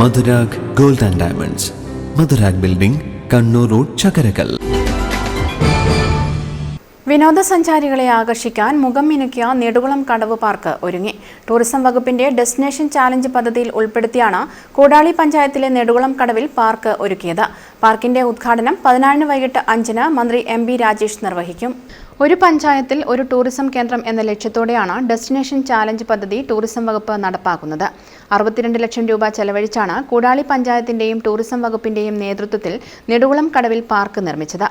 Madhurag gold and diamonds. Madhurag building Kannur road Chakkarakkal. വിനോദസഞ്ചാരികളെ ആകർഷിക്കാൻ മുഖം മിനുക്കിയ നെടുകുളം കടവ് പാർക്ക് ഒരുങ്ങി. ടൂറിസം വകുപ്പിന്റെ ഡെസ്റ്റിനേഷൻ ചാലഞ്ച് പദ്ധതിയിൽ ഉൾപ്പെടുത്തിയാണ് കൂടാളി പഞ്ചായത്തിലെ നെടുകുളം കടവിൽ പാർക്ക് ഒരുക്കിയത്. പാർക്കിന്റെ ഉദ്ഘാടനം പതിനാലിന് വൈകിട്ട് അഞ്ചിന് മന്ത്രി എം ബി രാജേഷ് നിർവഹിക്കും. ഒരു പഞ്ചായത്തിൽ ഒരു ടൂറിസം കേന്ദ്രം എന്ന ലക്ഷ്യത്തോടെയാണ് ഡെസ്റ്റിനേഷൻ ചാലഞ്ച് പദ്ധതി ടൂറിസം വകുപ്പ് നടപ്പാക്കുന്നത്. അറുപത്തിരണ്ട് ലക്ഷം രൂപ ചെലവഴിച്ചാണ് കൂടാളി പഞ്ചായത്തിന്റെയും ടൂറിസം വകുപ്പിന്റെയും നേതൃത്വത്തിൽ നെടുകുളം കടവിൽ പാർക്ക് നിർമ്മിച്ചത്.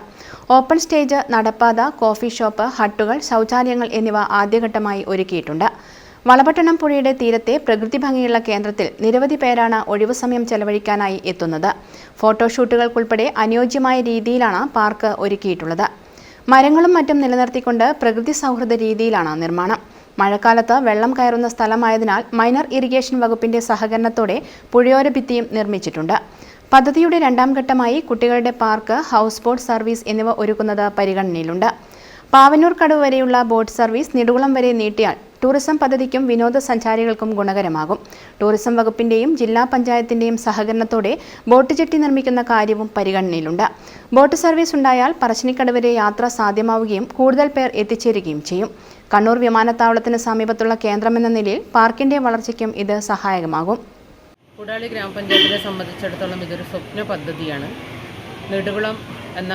ഓപ്പൺ സ്റ്റേജ് നടപ്പാത കോഫി ഷോപ്പ് ഹട്ടുകൾ ശൗചാലയങ്ങൾ എന്നിവ ആദ്യഘട്ടമായി ഒരുക്കിയിട്ടുണ്ട്. വളപട്ടണം പുഴയുടെ തീരത്തെ പ്രകൃതി ഭംഗിയുള്ള കേന്ദ്രത്തിൽ നിരവധി പേരാണ് ഒഴിവു സമയം ചെലവഴിക്കാനായി എത്തുന്നത്. ഫോട്ടോഷൂട്ടുകൾക്കുൾപ്പെടെ അനുയോജ്യമായ രീതിയിലാണ് പാർക്ക് ഒരുക്കിയിട്ടുള്ളത്. മരങ്ങളും മറ്റും നിലനിർത്തിക്കൊണ്ട് പ്രകൃതി സൗഹൃദ രീതിയിലാണ് നിർമ്മാണം. മഴക്കാലത്ത് വെള്ളം കയറുന്ന സ്ഥലമായതിനാൽ മൈനർ ഇറിഗേഷൻ വകുപ്പിന്റെ സഹകരണത്തോടെ പുഴയോര ഭിത്തിയും നിർമ്മിച്ചിട്ടുണ്ട്. പദ്ധതിയുടെ രണ്ടാം ഘട്ടമായി കുട്ടികളുടെ പാർക്ക് ഹൗസ് ബോട്ട് സർവീസ് എന്നിവ ഒരുക്കുന്നത് പരിഗണനയിലുണ്ട്. പാവന്നൂർ കടവ് വരെയുള്ള ബോട്ട് സർവീസ് നെടുകുളം വരെ നീട്ടിയാൽ ടൂറിസം പദ്ധതിക്കും വിനോദസഞ്ചാരികൾക്കും ഗുണകരമാകും. ടൂറിസം വകുപ്പിന്റെയും ജില്ലാ പഞ്ചായത്തിന്റെയും സഹകരണത്തോടെ ബോട്ട് ജെട്ടി നിർമ്മിക്കുന്ന കാര്യവും പരിഗണനയിലുണ്ട്. ബോട്ട് സർവീസ് ഉണ്ടായാൽ പറശ്ശിനിക്കടവരെ യാത്ര സാധ്യമാവുകയും കൂടുതൽ പേർ എത്തിച്ചേരുകയും ചെയ്യും. കണ്ണൂർ വിമാനത്താവളത്തിന് സമീപത്തുള്ള കേന്ദ്രമെന്ന നിലയിൽ പാർക്കിന്റെ വളർച്ചയ്ക്കും ഇത് സഹായകമാകും. കൂടാളി ഗ്രാമപഞ്ചായത്തിനെ സംബന്ധിച്ചിടത്തോളം ഇതൊരു സ്വപ്ന പദ്ധതിയാണ്. നെടുകുളം എന്ന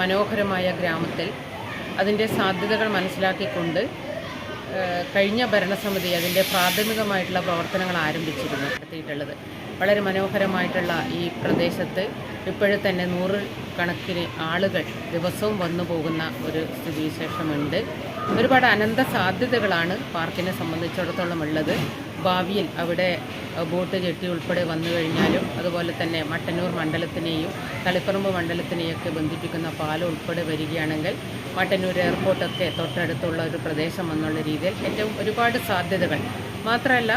മനോഹരമായ ഗ്രാമത്തിൽ അതിന്റെ സാധ്യതകൾ മനസ്സിലാക്കിക്കൊണ്ട് കഴിഞ്ഞ ഭരണസമിതി അതിന്റെ പ്രാഥമികമായിട്ടുള്ള പ്രവർത്തനങ്ങൾ ആരംഭിച്ചിരുന്നു നടത്തിയിട്ടുള്ളത്. വളരെ മനോഹരമായിട്ടുള്ള ഈ പ്രദേശത്ത് ഇപ്പോഴും തന്നെ നൂറ് കണക്കിന് ആളുകൾ ദിവസവും വന്നു പോകുന്ന ഒരു സ്ഥിതിവിശേഷമുണ്ട്. ഒരുപാട് അനന്ത സാധ്യതകളാണ് പാർക്കിനെ സംബന്ധിച്ചിടത്തോളം ഉള്ളത്. ഭാവിയിൽ അവിടെ ബോട്ട് ജെട്ടി ഉൾപ്പെടെ വന്നു കഴിഞ്ഞാലും അതുപോലെ തന്നെ മട്ടന്നൂർ മണ്ഡലത്തിനെയും തളിപ്പറമ്പ് മണ്ഡലത്തിനെയൊക്കെ ബന്ധിപ്പിക്കുന്ന പാലം ഉൾപ്പെടെ വരികയാണെങ്കിൽ മട്ടന്നൂർ എയർപോർട്ടൊക്കെ തൊട്ടടുത്തുള്ള ഒരു പ്രദേശം എന്നുള്ള രീതിയിൽ ഏറ്റവും ഒരുപാട് സാധ്യതകൾ. മാത്രമല്ല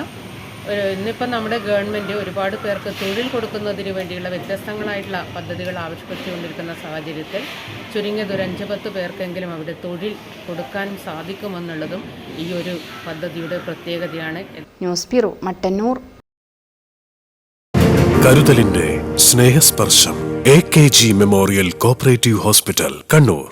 ഇന്നിപ്പം നമ്മുടെ ഗവൺമെന്റ് ഒരുപാട് പേർക്ക് തൊഴിൽ കൊടുക്കുന്നതിന് വേണ്ടിയുള്ള വ്യത്യസ്തങ്ങളായിട്ടുള്ള പദ്ധതികൾ ആവിഷ്കരിച്ചുകൊണ്ടിരിക്കുന്ന സാഹചര്യത്തിൽ ചുരുങ്ങിയത് ഒരു അഞ്ച് പത്ത് പേർക്കെങ്കിലും അവിടെ തൊഴിൽ കൊടുക്കാനും സാധിക്കുമെന്നുള്ളതും ഈ ഒരു പദ്ധതിയുടെ പ്രത്യേകതയാണ്. News bureau Mattannur. കരുതലിന്റെ Snehasparsham A K G memorial cooperative hospital Kannur.